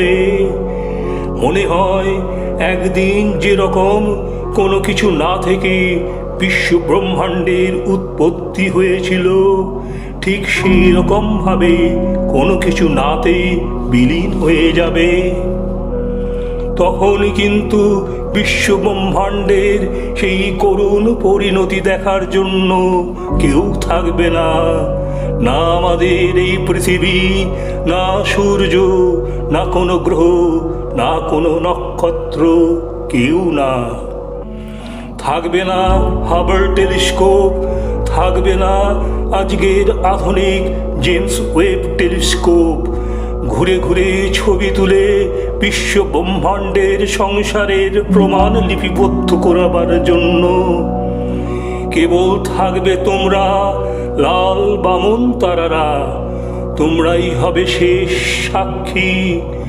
যাবে মনে হয় একদিন যেরকম কোনো কিছু না থেকে বিশ্ব ব্রহ্মাণ্ডের উৎপত্তি হয়েছিল, ঠিক সেই রকম ভাবে কোনো কিছু নাতে বিলীন হয়ে যাবে। তখন কিন্তু বিশ্ব ব্রহ্মাণ্ডের সেই করুণ পরিণতি দেখার জন্য কেউ থাকবে না। না আমাদের এই পৃথিবী, না সূর্য, না কোনো গ্রহ, না কোনো নক্ষত্র, কেউ না। থাকবে না হাবল টেলিস্কোপ থাকবে না আজকের আধুনিক জেমস ওয়েব টেলিস্কোপ ঘুরে ঘুরে ছবি তুলে বিশ্ব ব্রহ্মাণ্ডের সংসারের প্রমাণ লিপিবদ্ধ করাবার জন্য। কেবল থাকবে তোমরা লাল বামন তারারা তোমরাই হবে শেষ সাক্ষী।